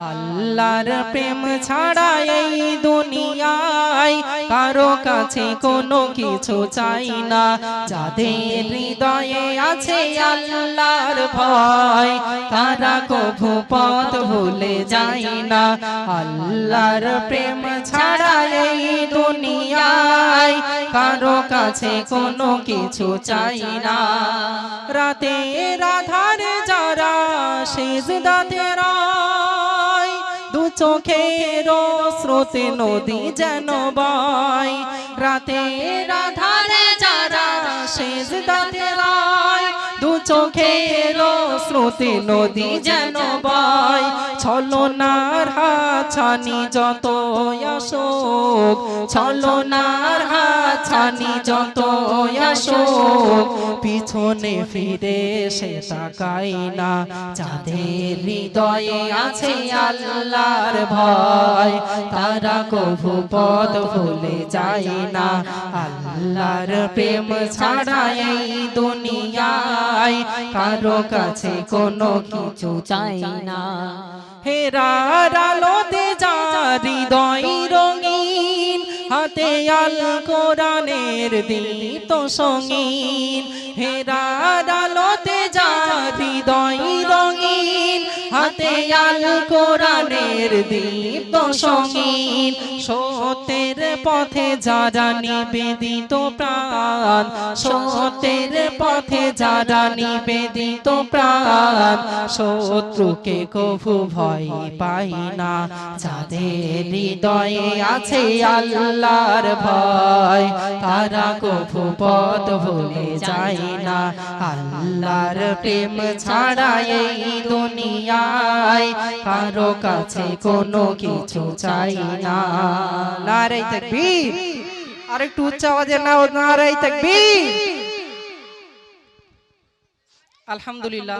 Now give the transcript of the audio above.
আল্লাহর প্রেম ছাড়া এই দুনিয়ায় কারও কাছে কোনো কিছু চাই না। যাদের হৃদয়ে আছে আল্লাহর ভয় তারা কভু পথ ভুলে যায় না। আল্লাহর প্রেম ছাড়া এই দুনিয়ায় কারও কাছে কোনো কিছু চাই না। রাতে রাধার যারা দু চোখের স্রোতে নদী যেন বয়। রাতে রাধারে যারা সেজদাতে রায়, দু চোখের স্রোতে নদী যেন বয়। ছলনার হাছানি যত অশোক ছলনার হাছানি যত অশোক পিছনে ফিরে সে তাকাই না। যাদের হৃদয়ে আছে আল্লাহর ভয়, তারা কভু পথ ভুলে যায় না। আল্লাহর প্রেম ছাড়া এই দুনিয়ায় কারও কাছে কোনো কিছু চাই না। হেরার আলোতে যা হৃদয় হাতে আল কোরআনের দীপ্ত সঙ্গীন। হেরার আলোতে যা হাতে আল কোরআনের দীপ্ত সঙ্গীন সত্যের পথে যারা নিবেদিত প্রাণ সত্যের পথে যারা নিবেদিত প্রাণ, শত্রুকে কভু ভয় পাই না, যাদের হৃদয়ে আছে আল্লাহর ভয়, তারা কভু পথ ভুলে যায় না, আল্লাহর প্রেম ছাড়া এই দুনিয়ায় কারও কাছে কোনো কিছু চাই না। নারাই আর একটু উচ্চ আওয়াজে না নারাই থাকবি আলহামদুলিল্লাহ।